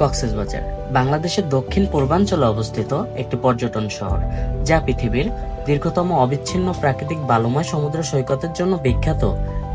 কক্সবাজার, বাংলাদেশের দক্ষিণ পূর্বাঞ্চলে অবস্থিত একটি পর্যটন শহর, যা পৃথিবীর দীর্ঘতম অবিচ্ছিন্ন প্রাকৃতিক বালুময় সমুদ্র সৈকতের জন্য বিখ্যাত।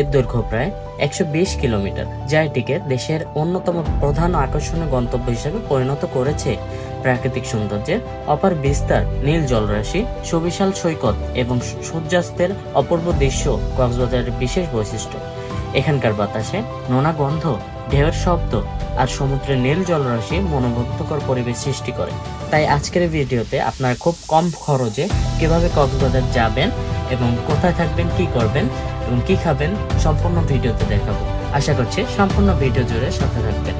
এর দৈর্ঘ্য প্রায় একশো বিশ কিলোমিটার, যা এটিকে দেশের অন্যতম প্রধান আকর্ষণীয় গন্তব্য হিসেবে পরিণত করেছে। প্রাকৃতিক সৌন্দর্যের অপার বিস্তার নীল জলরাশি, সুবিশাল সৈকত এবং সূর্যাস্তের অপূর্ব দৃশ্য কক্সবাজারের বিশেষ বৈশিষ্ট্য। এখানকার বাতাসে নোনা গন্ধ ঢেউয়ের শব্দ আর সমুদ্রের নীল জলরাশি মনোমুগ্ধকর পরিবেশ সৃষ্টি করে। তাই আজকের ভিডিওতে আপনারা খুব কম খরচে কীভাবে কক্সবাজার যাবেন এবং কোথায় থাকবেন, কি করবেন এবং কি খাবেন সম্পূর্ণ ভিডিওতে দেখাবো। আশা করছি সম্পূর্ণ ভিডিও জুড়ে সাথে থাকবেন।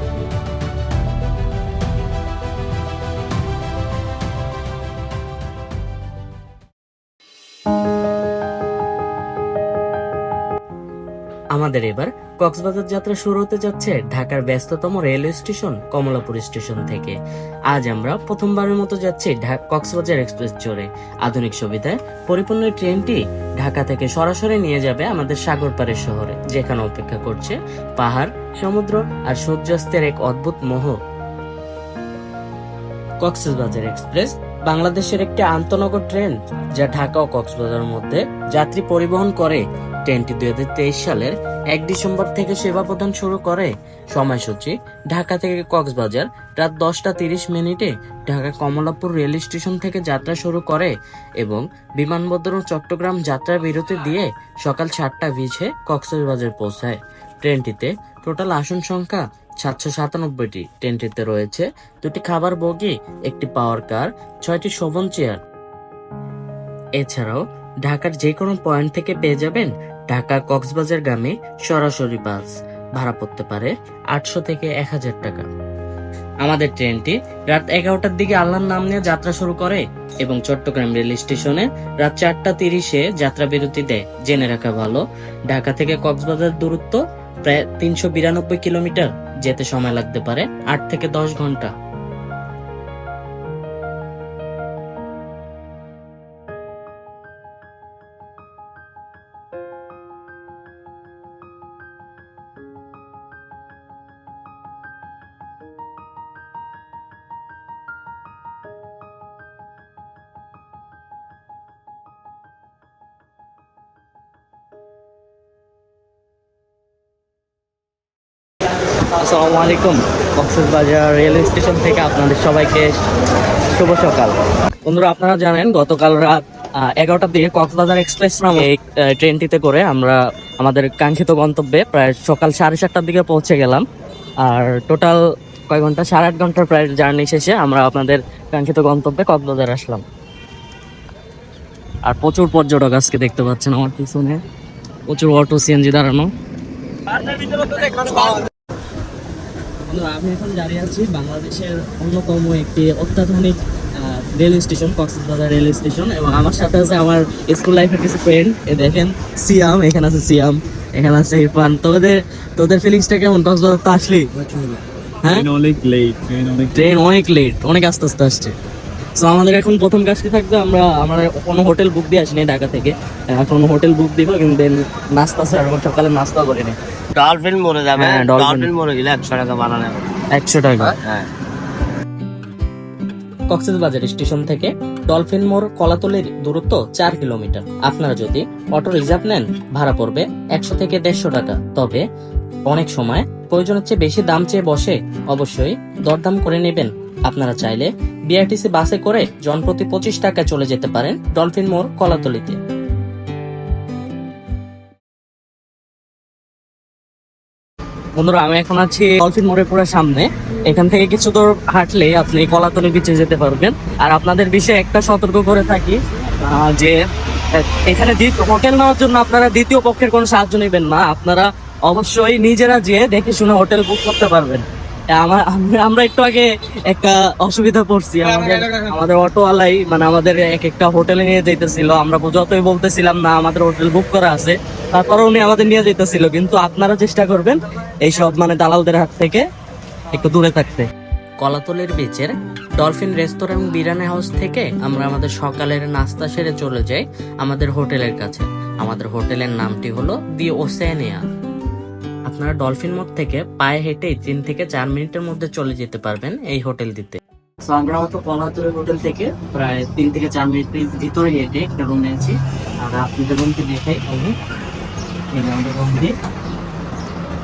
আমাদের এবার কক্সবাজার যাত্রা শুরু হতে যাচ্ছে ঢাকার ব্যস্ততম রেলওয়ে স্টেশন কমলাপুর স্টেশন থেকে। আজ আমরা প্রথমবারের মতো যাচ্ছি কক্সবাজার এক্সপ্রেস চড়ে। আধুনিক সুবিধায় পরিপূর্ণ ট্রেনটি ঢাকা থেকে সরাসরি নিয়ে যাবে আমাদের সাগরপাড়ের শহরে, যেখানে অপেক্ষা করছে পাহাড়, সমুদ্র আর সূর্যাস্তের এক অদ্ভুত মোহ। কক্সবাজার এক্সপ্রেস বাংলাদেশের একটি আন্তনগর ট্রেন যা ঢাকা ও কক্সবাজারের মধ্যে যাত্রী পরিবহন করে। ট্রেনটি দুই হাজার তেইশ সালের এক ডিসেম্বর থেকে সেবা প্রদান শুরু করে। সময়সূচি ঢাকা থেকে কক্সবাজার, রাত দশটা তিরিশ মিনিটে ঢাকা কমলাপুর রেল স্টেশন থেকে যাত্রা শুরু করে এবং বিমানবন্দর ও চট্টগ্রাম যাত্রা বিরতি দিয়ে সকাল সাতটা বিছে কক্সবাজার পৌঁছায়। ট্রেনটিতে টোটাল আসন সংখ্যা সাতশো সাতানব্বইটি। ট্রেনটিতে রয়েছে দুটি খাবার বগি, একটি পাওয়ার কার, ছয়টি শোভন চেয়ার। এছাড়াও ঢাকার যে কোনো পয়েন্ট থেকে পেয়ে যাবেন ঢাকা কক্সবাজার গ্রামে সরাসরি বাস ভাড়া পড়তে পারে আটশো থেকে এক হাজার টাকা। আমাদের ট্রেনটি রাত এগারোটার দিকে আল্লাহর নাম নিয়ে যাত্রা শুরু করে এবং চট্টগ্রাম রেল স্টেশনে রাত চারটা তিরিশে যাত্রা বিরতি দেয়। জেনে রাখা ভালো, ঢাকা থেকে কক্সবাজার দূরত্ব প্রায় তিনশো বিরানব্বই কিলোমিটার, যেতে সময় লাগতে পারে আট থেকে দশ ঘণ্টা। আসসালামু আলাইকুম কক্সবাজার রেলওয়ে স্টেশন থেকে আপনাদের সবাইকে শুভ সকাল। বন্ধুরা, আপনারা জানেন, গতকাল রাত এগারোটার দিকে কক্সবাজার এক্সপ্রেস নামে এই ট্রেনটিতে করে আমরা আমাদের কাঙ্ক্ষিত গন্তব্যে প্রায় সকাল সাড়ে সাতটার দিকে পৌঁছে গেলাম। আর টোটাল কয় ঘণ্টা? সাড়ে আট ঘণ্টার প্রায় জার্নি শেষে আমরা আপনাদের কাঙ্ক্ষিত গন্তব্যে কক্সবাজার আসলাম। আর প্রচুর পর্যটক আজকে দেখতে পাচ্ছেন আমার পিছনে। প্রচুর অটো, সিএনজি দাঁড়ানো। বন্ধুরা, আমি এখন দাঁড়িয়ে আছি বাংলাদেশের অন্যতম একটি অত্যাধুনিক rail station Cox's Bazar rail station এবং আমার সাথে আছে আমার স্কুল লাইফের কিছু ফ্রেন্ড এ দেখেন সিয়াম এখানে আছে সিয়াম এখানে আছে ইরফান। তোদের তোদের ফিলিংসটা কেমন? কক্সবাজার তো আসলি? হ্যাঁ? অনেক লেট ট্রেন অনেক লেট অনেক আস্তে আস্তে আসছে। তো আমাদের এখন প্রথম কাজটি থাকবে আমরা আমরা কোনো হোটেল বুক দিয়ে আসিনি ঢাকা থেকে। এখন হোটেল বুক দিব কিন্তু দেন নাস্তা স্যার সকালে নাস্তা করে নি ডলফিন মরে যাবে হ্যাঁ। ডলফিন মরে গেলে একশো টাকা বানানো একশো টাকা। হ্যাঁ কক্সবাজার স্টেশন থেকে ডলফিন মোড় কলাতলির দূরত্ব চার কিলোমিটার। আপনারা যদি অটো রিজার্ভ নেন ভাড়া পড়বে একশো থেকে দেড়শো টাকা। তবে অনেক সময় প্রয়োজনের চেয়ে বেশি দাম চেয়ে বসে অবশ্যই দরদাম করে নেবেন। আপনারা চাইলে বিআরটিসি বাসে করে জনপ্রতি পঁচিশ টাকায় চলে যেতে পারেন ডলফিন মোড়, কলাতলিতে। বন্ধুরা, আমি এখন আছি ডলফিন মোড়ের পুরো সামনে। এখান থেকে কিছু দূর হাঁটলে আপনি কলাতলি বিচে যেতে পারবেন। আর আপনাদের বিষয়ে একটা সতর্ক করে থাকি যে, এখানে হোটেল নেওয়ার জন্য আপনারা দ্বিতীয় পক্ষের কোনো সাহায্য নেবেন না। আপনারা অবশ্যই নিজেরা যেয়ে দেখে শুনে হোটেল বুক করতে পারবেন। আমার একটু আগে একটা অসুবিধা পড়ছি। আমাদের আমাদের অটোওয়ালাই মানে আমাদের এক একটা হোটেলে নিয়ে যেতেছিল আমরা যতই বলতেছিলাম না আমাদের হোটেল বুক করা আছে। তারপরে উনি আমাদের নিয়ে যেতেছিল কিন্তু আপনারা চেষ্টা করবেন এইসব মানে দালালদের হাত থেকে একটু দূরে থাকতে। কলাতলের বিচের ডলফিন রেস্তোরাঁ এবং বিরিয়ানি হাউস থেকে আমরা আমাদের সকালের নাস্তা সেরে চলে যাই আমাদের হোটেলের কাছে। আমাদের হোটেলের নামটি হলো দি ওসেনিয়া আপনারা ডলফিন মোড় থেকে পায়ে হেঁটেই তিন থেকে চার মিনিটের মধ্যে চলে যেতে পারবেন এই হোটেল দিতে। তো আমরা হয়তো কলাতুরের হোটেল থেকে প্রায় তিন থেকে চার মিনিটের ভিতরে হেঁটে একটা রুম নিয়েছি আর আপনাদের রুমটি দেখাই। আমি আমাদের রুমটি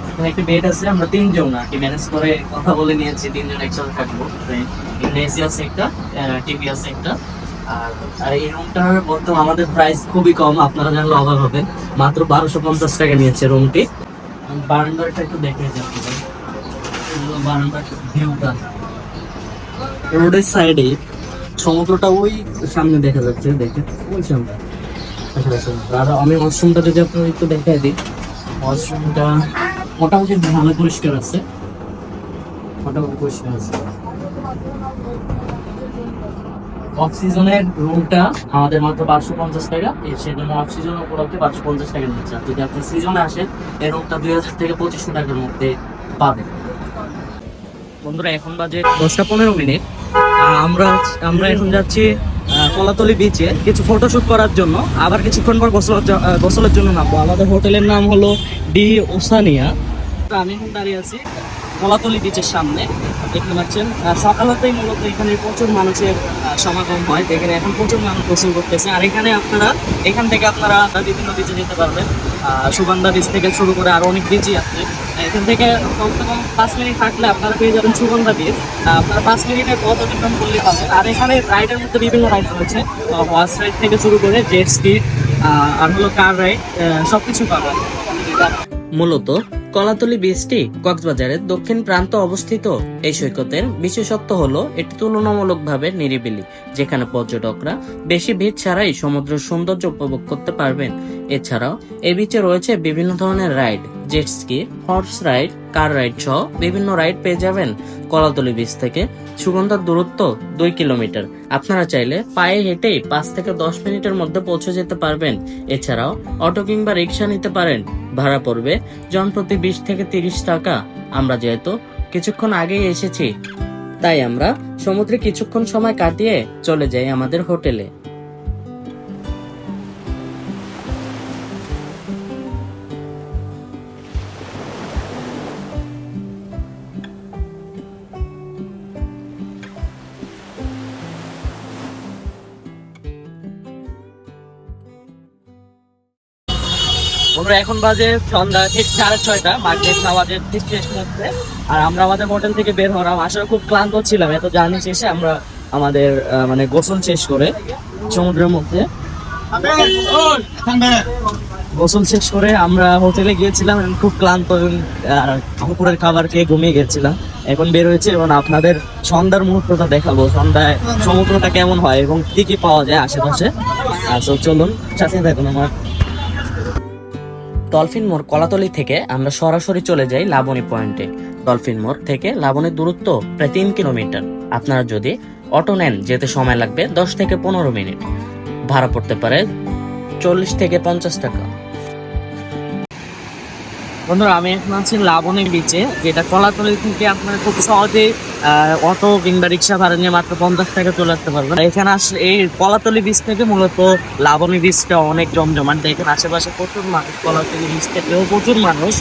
এখানে একটা বেড আছে আমরা তিনজন আর কি ম্যানেজ করে কথা বলে নিয়েছি তিনজন একসাথে থাকব। এখানে এসি আছে একটা টিভি আছে একটা আর আর এই রুমটার বর্তমান আমাদের প্রাইস খুবই কম আপনারা জানলে অবাক হবেন। মাত্র বারোশো পঞ্চাশ টাকা নিয়েছে রুমটি বারান্দাটা একটু দেখে যাচ্ছি বারান্দার ভিউটা রোডের সাইডে সমুদ্রটা ওই সামনে দেখা যাচ্ছে দেখে ওই সামনে। আর আমি ওয়াশরুমটা যদি আপনার একটু দেখাই দিই। ওয়াশরুমটা মোটামুটি ভালো পরিষ্কার আছে। মোটামুটি পরিষ্কার আছে। অক্সিজেনের রুমটা আমাদের মাত্র পাঁচশো পঞ্চাশ টাকা। এই সেজন্য অক্সিজেন উপলক্ষে পাঁচশো পঞ্চাশ টাকা নিচ্ছে যদি আপনি সিজনে আসেন এই রুমটা দুই হাজার থেকে পঁচিশশো টাকার মধ্যে পাবেন। বন্ধুরা, এখন বাজে দশটা পনেরো মিনিট। আমরা আমরা এখন যাচ্ছি কলাতলি বিচে কিছু ফটোশ্যুট করার জন্য। আবার কিছুক্ষণ পর গোসল গোসলের জন্য নামবো। আমাদের হোটেলের নাম হলো ডি ওসানিয়া। আমি এখন দাঁড়িয়ে আছি কলাতলি বিচের সামনে। দেখতে পাচ্ছেন। আহ, সকালতেই মূলত এখানে প্রচুর মানুষের সমাগম হয়। এখানে এখন প্রচুর মানুষ গোসল করতেছে। আর এখানে আপনারা এখান থেকে আপনারা বিভিন্ন বিচে যেতে পারবেন। সুগন্ধা বিচ থেকে শুরু করে আরও অনেক বিচই আছে। এখান থেকে কমসে কম পাঁচ মিনিট হাঁটলে আপনারা পেয়ে যাবেন সুগন্ধা বিচ আপনারা পাঁচ মিনিটের পথ অতিক্রম করলে পাবেন। আর এখানে রাইডের মধ্যে বিভিন্ন রাইড রয়েছে। হর্স রাইড থেকে শুরু করে জেট স্কি আর হলো কার রাইড সবকিছু পাবেন। মূলত কলাতলি বীজটি কক্সবাজারের দক্ষিণ প্রান্ত অবস্থিত। এই সৈকতের বিশেষত্ব হল, এটি তুলনামূলকভাবে নিরিবিলি, যেখানে পর্যটকরা বেশি ভিড় ছাড়াই সমুদ্র সৌন্দর্য উপভোগ করতে পারবেন। এছাড়াও, এই বিচে রয়েছে বিভিন্ন ধরনের ride. Jet ski horse ride, car ride সহ বিভিন্ন রাইড পেয়ে যাবেন কলাতলি বীচ থেকে। সুগন্ধার দূরত্ব দুই কিলোমিটার। আপনারা চাইলে পায়ে হেঁটেই পাঁচ থেকে দশ মিনিটের মধ্যে পৌঁছে যেতে পারবেন। এছাড়াও অটো কিংবা রিক্সা নিতে পারেন। ভাড়া পড়বে জনপ্রতি বিশ থেকে তিরিশ টাকা। আমরা যেহেতু কিছুক্ষণ আগেই এসেছি, তাই আমরা সমুদ্রে কিছুক্ষণ সময় কাটিয়ে চলে যাই আমাদের হোটেলে। আমরা এখন বাজে সন্ধ্যা ঠিক সাড়ে ছয়টা মার্কেট নামাজের ঠিক শেষ মুহূর্তে। আর আমরা আমাদের হোটেল থেকে বের হলাম। আসলে খুব ক্লান্ত ছিলাম, এত জার্নি শেষে আমরা আমাদের মানে গোসল শেষ করে সমুদ্রের মধ্যে। গোসল শেষ করে আমরা হোটেলে গিয়েছিলাম খুব ক্লান্ত আর খাবার খেয়ে ঘুমিয়ে গেছিলাম। এখন বের হয়েছে এবং আপনাদের সন্ধ্যার মুহূর্তটা দেখাবো। সন্ধ্যায় সমুদ্রটা কেমন হয় এবং কি কি পাওয়া যায় আশেপাশে। so চলুন, সাথে থাকুন আমার। ডলফিন মোড় কলাতলি থেকে আমরা সরাসরি চলে যাই লাবণী পয়েন্টে ডলফিন মোড় থেকে লাবণীর দূরত্ব প্রায় তিন কিলোমিটার। আপনারা যদি অটো নেন, যেতে সময় লাগবে দশ থেকে পনেরো মিনিট। ভাড়া পড়তে পারে চল্লিশ থেকে পঞ্চাশ টাকা। বন্ধুরা, আমি এখন আছি লাবণী বিচে যেটা কলাতলি থেকে আপনার খুব সহজেই অটো কিংবা রিক্সা ভাড়া নিয়ে মাত্র পঞ্চাশ টাকা চলে আসতে পারবেন। এখানে আসলে এই কলাতলি বিচ থেকে মূলত লাবণী বিচটা অনেক জমজমাট। এখানে আশেপাশে প্রচুর মানুষ কলাতলি বিচ থেকেও প্রচুর মানুষ।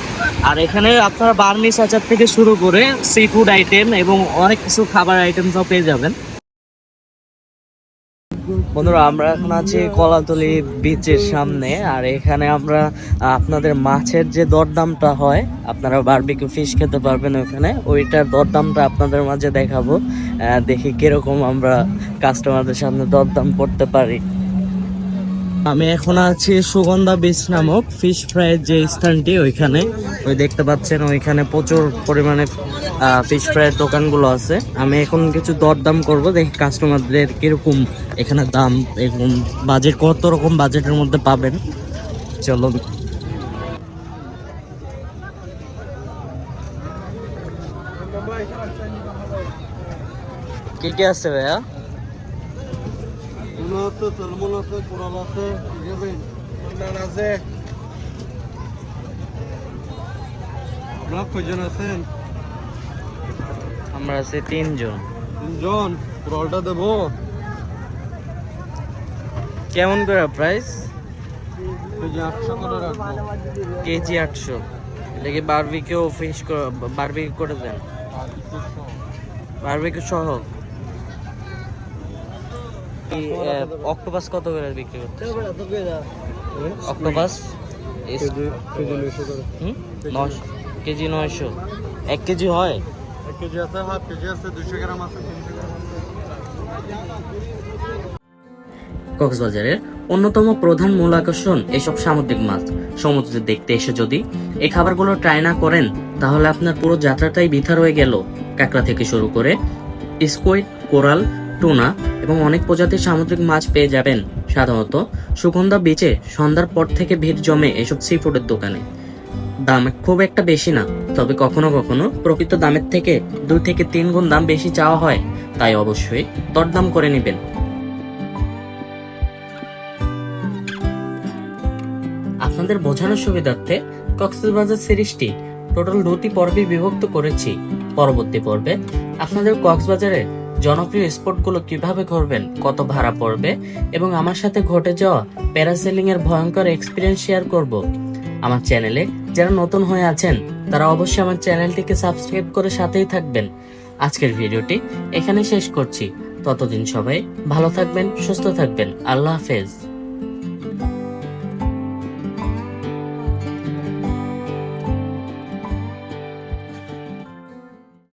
আর এখানে আপনারা বার্মিস আচার থেকে শুরু করে সি ফুড আইটেম এবং অনেক কিছু খাবার আইটেম সব পেয়ে যাবেন। বন্ধুরা, আমরা এখন আছি কলাতলি বিচের সামনে, আর এখানে আমরা, আপনাদের মাছের যে দরদামটা হয়, আপনারা বারবিকিউ ফিশ খেতে পারবেন ওখানে, ওইটার দরদামটা আপনাদের মাঝে দেখাবো। দেখি কীরকম আমরা কাস্টমারদের সামনে দরদাম করতে পারি। আমি এখন আছি সুগন্ধা বিচ নামক ফিশ ফ্রাইয়ের যে স্থানটি ওইখানে। ওই দেখতে পাচ্ছেন, ওইখানে প্রচুর পরিমাণে ফিশ ফ্রাইয়ের দোকানগুলো আছে। আমি এখন কিছু দরদাম করব, দেখি কাস্টমারদের কীরকম এখানে দাম, এরকম বাজেট কত রকম বাজেটের মধ্যে পাবেন। চলো কি কি আছে ভাইয়া? আছে সলমন আছে কোরাল আছে আছে? আপনার কয়জন আছেন? আমরা আছি তিনজন। তিনজন? কোরালটা দেবো। কেমন করে প্রাইস কেজি আটশো দেখি বারবিকিউ ফিনিশ বারবিকিউ করে দেন? আর সহ। অক্টোপাস কত করে বিক্রি করতে অক্টোপাস? কেজি নয়শো এক কেজি হয়? এক কেজি আছে হাফ কেজি আছে দুশো গ্রাম আছে তিনশো গ্রাম আছে। কক্সবাজারের অন্যতম প্রধান মূল আকর্ষণ এসব সামুদ্রিক মাছ। সমুদ্রে দেখতে এসে যদি এই খাবারগুলো ট্রাই না করেন তাহলে আপনার পুরো যাত্রাটাই বৃথা রয়ে গেল। কাঁকড়া থেকে শুরু করে স্কুইড কোরাল টুনা এবং অনেক প্রজাতির সামুদ্রিক মাছ পেয়ে যাবেন। সাধারণত সুগন্ধা বিচে সন্ধ্যার পর থেকে ভিড় জমে এসব সি ফুডের দোকানে। দাম খুব একটা বেশি না, তবে কখনো কখনো প্রকৃত দামের থেকে দুই থেকে তিন গুণ দাম বেশি চাওয়া হয়, তাই অবশ্যই দরদাম করে নেবেন। আপনাদের বোঝানোর সুবিধার্থে কক্সবাজার সিরিজটি টোটাল দুটি পর্বে বিভক্ত করেছি। পরবর্তী পর্বে আপনাদের কক্সবাজারের জনপ্রিয় স্পটগুলো কীভাবে করবেন কত ভাড়া পড়বে এবং আমার সাথে ঘটে যাওয়া প্যারাসেলিং এর ভয়ঙ্কর এক্সপিরিয়েন্স শেয়ার করব। আমার চ্যানেলে যারা নতুন হয়ে আছেন, তারা অবশ্যই আমার চ্যানেলটিকে সাবস্ক্রাইব করে সাথেই থাকবেন। আজকের ভিডিওটি এখানে শেষ করছি। ততদিন সবাই ভালো থাকবেন, সুস্থ থাকবেন। আল্লাহ হাফেজ।